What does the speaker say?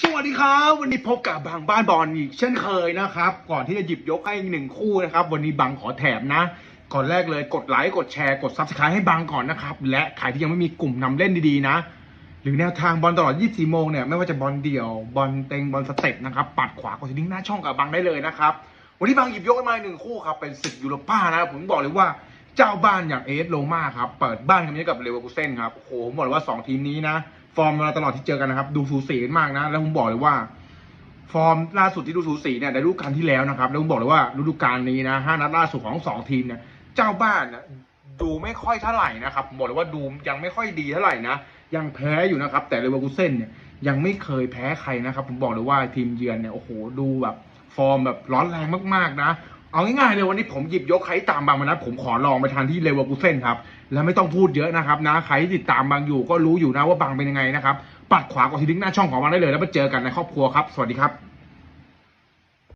สวัสดีครับ วันนี้พบกับบางบ้านบอลอีกเช่นเคยนะครับ ก่อนที่จะหยิบยกให้อีกหนึ่งคู่นะครับ วันนี้บางขอแถมนะ ก่อนแรกเลยกดไลค์กดแชร์กดซับสไครต์ให้บางก่อนนะครับ และใครที่ยังไม่มีกลุ่มนำเล่นดีๆนะ หรือแนวทางบอลตลอด 24 โมงเนี่ยไม่ว่าจะบอลเดี่ยวบอลเต็งบอลสเต็ปนะครับปัดขวากดทิ้งหน้าช่องกับบางได้เลยนะครับวันนี้บางหยิบยกมาหนึ่งคู่ครับเป็นศึกยูโรป้านะผมบอกเลยว่าเจ้าบ้านอย่างเอสโรมาครับเปิดบ้านกันนี้กับเลเวอร์คูเซ่นครับโอ้โหผมบอกเลยว่า 2 ทีมนี้นะ ฟอร์มมาตลอดที่เจอกันนะครับ ดูสูสีกันมากนะ แล้วผมบอกเลยว่า ฟอร์มล่าสุดที่ดูสูสีเนี่ยในฤดูกาลที่แล้วนะครับ แล้วผมบอกเลยว่าฤดูกาลนี้นะห้านัดล่าสุดของสองทีมเนี่ยเจ้าบ้านนะดูไม่ค่อยเท่าไหร่นะครับบอกเลยว่าดูยังไม่ค่อยดีเท่าไหร่นะยังแพ้อยู่นะครับ แต่เลเวอร์คูเซ่นเนี่ยยังไม่เคยแพ้ใครนะครับ ผมบอกเลยว่าทีมเยือนเนี่ยโอ้โหดูแบบฟอร์มแบบร้อนแรงมากๆนะ เอาง่ายๆเลยวันนี้ผมหยิบยกใครตามบางมานะผมขอลองไปทานที่เลเวอร์กูเซ่นครับ แล้วไม่ต้องพูดเยอะนะครับนะใครที่ติดตามบางอยู่ก็รู้อยู่นะว่าบางเป็นยังไงนะครับ ปัดขวากดที่ลิงก์หน้าช่องของบางได้เลยแล้วมาเจอกันในครอบครัวครับ สวัสดีครับ